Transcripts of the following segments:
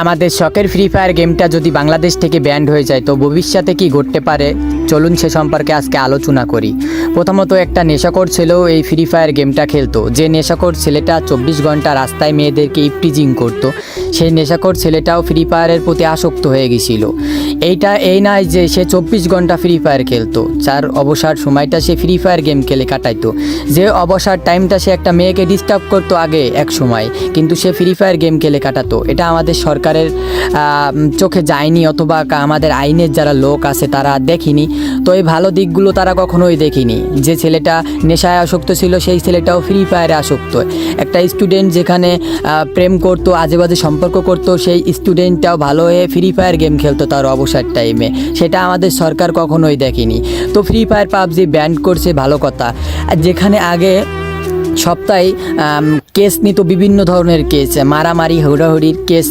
আমাদের শখের free fire গেমটা যদি বাংলাদেশ থেকে ব্যান্ড হয়ে যায়, তো ভবিষ্যতে কি ঘটতে পারে? চলুন সে সম্পর্কে আজকে আলোচনা করি। প্রথমত একটা নেশাখোর ছেলেও এই ফ্রি ফায়ার গেমটা খেলতো। যে নেশাখোর ছেলেটা চব্বিশ ঘণ্টা রাস্তায় মেয়েদেরকে ইপটিজিং করতো, সেই নেশাখোর ছেলেটাও ফ্রি ফায়ারের প্রতি আসক্ত হয়ে গেছিল। এইটা এই নয় যে সে চব্বিশ ঘণ্টা ফ্রি ফায়ার খেলতো। যার অবসর সময়টা সে ফ্রি ফায়ার গেম খেলে কাটাইতো। যে অবসর টাইমটা সে একটা মেয়েকে ডিস্টার্ব করতো আগে এক সময়, কিন্তু সে ফ্রি ফায়ার গেম খেলে কাটাতো। এটা আমাদের সরকারের চোখে যায়নি অথবা আমাদের আইনের যারা লোক আছে তারা দেখিনি। তো এই ভালো দিকগুলো তারা কখনোই দেখিনি। যে ছেলেটা নেশায় আসক্ত ছিল, সেই ছেলেটাও ফ্রি ফায়ারে আসক্ত। একটা স্টুডেন্ট যেখানে প্রেম করতো আজে বাজে সম্পর্ক করতো, সেই স্টুডেন্টটাও ভালো হয়ে ফ্রি ফায়ার গেম খেলতো তার অবসর টাইমে সেটা আমাদের সরকার কখনোই দেখেনি। তো ফ্রি ফায়ার পাবজি ব্যান্ড করছে ভালো কথা। আর যেখানে আগে সপ্তাহে কেস নিত বিভিন্ন ধরনের কেস মারামারি, হুড়াহুড়ির কেস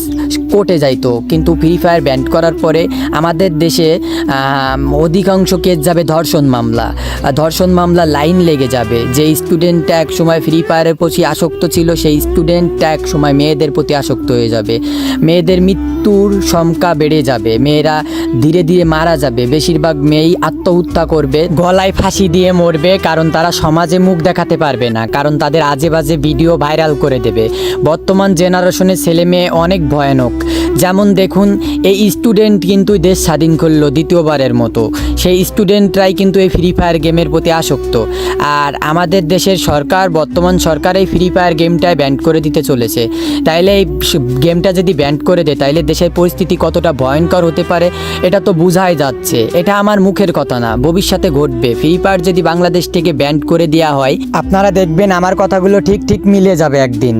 কোর্টে যাইতো। কিন্তু ফ্রি ফায়ার ব্যান্ড করার পরে আমাদের দেশে অধিকাংশ কেস যাবে ধর্ষণ মামলা। ধর্ষণ মামলা লাইন লেগে যাবে। যে স্টুডেন্টটা এক সময় ফ্রি ফায়ারের প্রতি আসক্ত ছিল, সেই স্টুডেন্টটা এক সময় মেয়েদের প্রতি আসক্ত হয়ে যাবে। মেয়েদের মৃত্যুর সংখ্যা বেড়ে যাবে। মেয়েরা ধীরে ধীরে মারা যাবে। বেশিরভাগ মেয়েই আত্মহত্যা করবে। গলায় ফাঁসি দিয়ে মরবে, কারণ তারা সমাজে মুখ দেখাতে পারবে না। কারণ তাদের আজে বাজে ভিডিও ভাইরাল করে দেবে। বর্তমান জেনারেশনের ছেলে মেয়ে অনেক ভয়ানক। যেমন দেখুন, এই স্টুডেন্ট কিন্তু দেশ স্বাধীন করল দ্বিতীয়বারের মতো। সেই স্টুডেন্টরাই কিন্তু এই ফ্রি ফায়ার গেমের প্রতি আসক্ত। আর আমাদের দেশের সরকার, বর্তমান সরকার এই ফ্রি ফায়ার গেমটায় ব্যান্ড করে দিতে চলেছে। তাইলে এই গেমটা যদি ব্যান্ড করে দেয়, তাইলে দেশের পরিস্থিতি কতটা ভয়ঙ্কর হতে পারে, এটা তো বোঝাই যাচ্ছে। এটা আমার মুখের কথা না, ভবিষ্যতে ঘটবে। ফ্রি ফায়ার যদি বাংলাদেশ থেকে ব্যান্ড করে দেওয়া হয়, আপনারা দেখবেন আমার কথাগুলো ঠিক ঠিক মিলে যাবে একদিন।